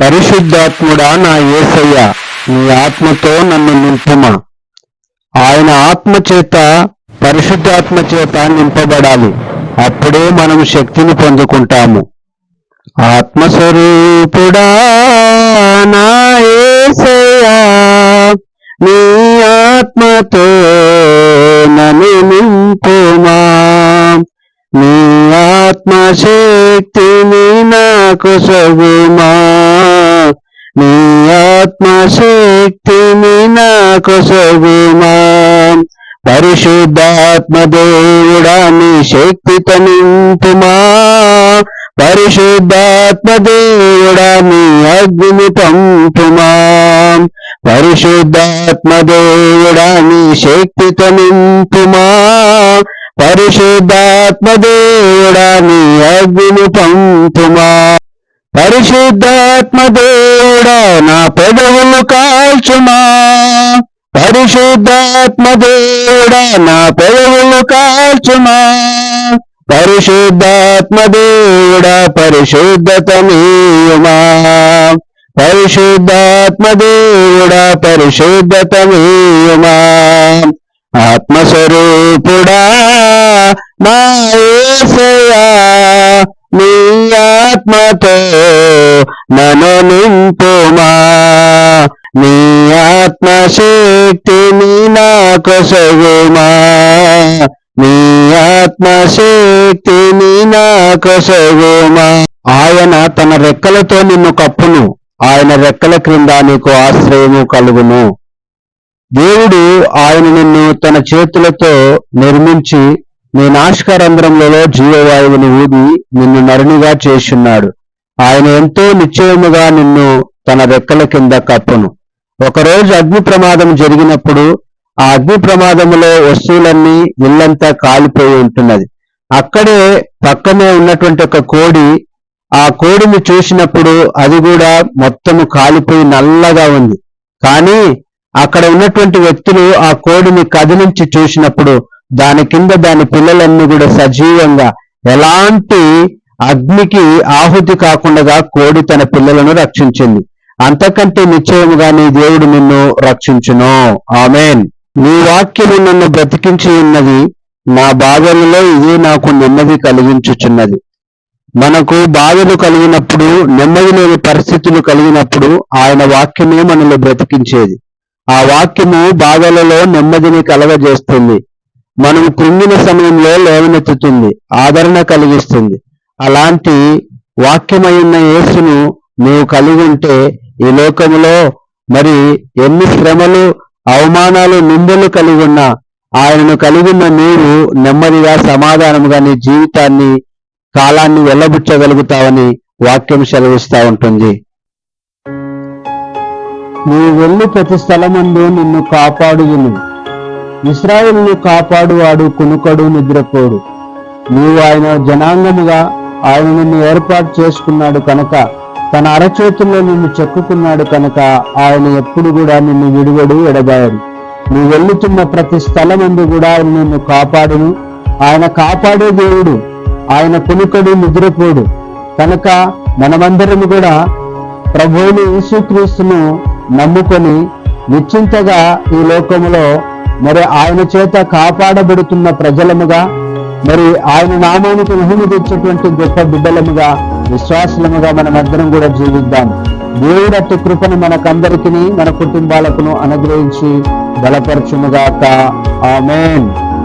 పరిశుద్ధాత్ముడా నా యేసయ్య నీ ఆత్మతో నన్ను నింపుమా. ఆయన ఆత్మ చేత పరిశుద్ధాత్మ చేత నింపబడాలి. అప్పుడే మనం శక్తిని పొందుకుంటాము. ఆత్మస్వరూపుడా నా ఏసయ్యా నీ ఆత్మతో నన్ను నింపుమా. నీ ఆత్మశక్తిని నాకు సగుమా నీ ఆత్మశక్తిని నాకు సగుమా పరిశుద్ధాత్మ దేవుడా నీ శక్తితో నింపుమా పరిశుద్ధాత్మ దేవుడా నీ అగ్ని పంపుమా పరిశుద్ధాత్మ దేవుడా నీ శక్తితో నింపుమా పరిశుద్ధాత్మ దేవుడా నీ అగ్ని పంపుమా. పరిశుద్ధాత్మ దేవుడా నా పెదవులు కాల్చుమా. పరిశుద్ధాత్మ దేవుడా నా పెదవులు కాల్చుమా. పరిశుద్ధాత్మ దేవుడా పరిశుద్ధత నీయుమా. పరిశుద్ధాత్మ దేవుడా పరిశుద్ధత నీయుమా. ఆత్మస్వరూపుడా నా యేసయ్యా నీ ఆత్మతో నన్ను నింపుమా. నీ ఆత్మశక్తిని నాకు సగుమా. నీ ఆత్మశక్తిని నాకు సగుమా. ఆయన తన రెక్కలతో నిన్ను కప్పును. ఆయన రెక్కల క్రింద నీకు ఆశ్రయము కలుగును. దేవుడు ఆయన నిన్ను తన చేతులతో నిర్మించి నీ నాశకరంధ్రములలో జీవవాయువుని ఊది నిన్ను నరునిగా చేస్తున్నాడు. ఆయన ఎంతో నిశ్చయముగా నిన్ను తన రెక్కల కింద కప్పును ఒకరోజు అగ్ని ప్రమాదం జరిగినప్పుడు ఆ అగ్ని ప్రమాదములో వస్తువులన్నీ ఇల్లంతా కాలిపోయి ఉంటున్నది. అక్కడే పక్కనే ఉన్నటువంటి ఒక కోడి ఆ కోడిని చూసినప్పుడు అది కూడా మొత్తము కాలిపోయి నల్లగా ఉంది. కానీ అక్కడ ఉన్నటువంటి వ్యక్తులు ఆ కోడిని కదిలించి చూసినప్పుడు దాని కింద దాని పిల్లలన్నీ కూడా సజీవంగా ఎలాంటి అగ్నికి ఆహుతి కాకుండా కోడి తన పిల్లలను రక్షించింది. అంతకంటే నిశ్చయముగా నీ దేవుడు నిన్ను రక్షించును. ఆమెన్. నీ వాక్యము నన్ను బ్రతికించి ఉన్నది నా బాధలలో ఇది నాకు నెమ్మది కలిగించుచున్నది. మనకు బాధలు కలిగినప్పుడు నెమ్మది లేని పరిస్థితులు కలిగినప్పుడు ఆయన వాక్యమే మనల్ని బ్రతికించేది. ఆ వాక్యము బాధలలో నెమ్మదిని కలగజేస్తుంది. మనం కృంగిన సమయంలో లేవనెత్తుతుంది ఆదరణ కలిగిస్తుంది. అలాంటి వాక్యమైన యేసును నీవు కలిగి ఉంటే ఈ లోకములో మరి ఎన్ని శ్రమలు అవమానాలు నిందలు కలిగి ఉన్నా ఆయనను కలిగి ఉన్న నీవు నెమ్మదిగా సమాధానముగా నీ జీవితాన్ని కాలాన్ని వెళ్ళబుచ్చగలుగుతావని వాక్యం సెలవిస్తా ఉంటుంది. నీవు వెళ్ళి ప్రతి స్థలమందు నిన్ను కాపాడుగును ఇస్రాయేల్ను కాపాడువాడు కునుకడు నిద్రపోడు. నీవు ఆయన జనాంగముగా ఆయన నిన్ను ఏర్పాటు చేసుకున్నాడు కనుక తన అరచేతుల్లో నిన్ను చెక్కుకున్నాడు కనుక ఆయన ఎప్పుడు కూడా నిన్ను విడువడు ఎడబాయడు నువ్వు వెళ్ళుతున్న ప్రతి స్థలమందు కూడా ఆయన నిన్ను కాపాడును. ఆయన కాపాడే దేవుడు ఆయన కునుకడు నిద్రపోడు. కనుక మనమందరం కూడా ప్రభువుని యేసుక్రీస్తును నమ్ముకొని నిశ్చింతగా ఈ లోకంలో మరి ఆయన చేత కాపాడబడుతున్న ప్రజలముగా మరి ఆయన నామానికి మహిమ తెచ్చేటువంటి గొప్ప బిడ్డలముగా విశ్వాసులముగా మనమందరం కూడా జీవిద్దాం. దేవుడు అట్టి కృపను మనకందరికీ మన కుటుంబాలకును అనుగ్రహించి బలపరచునుగాక ఆమెన్.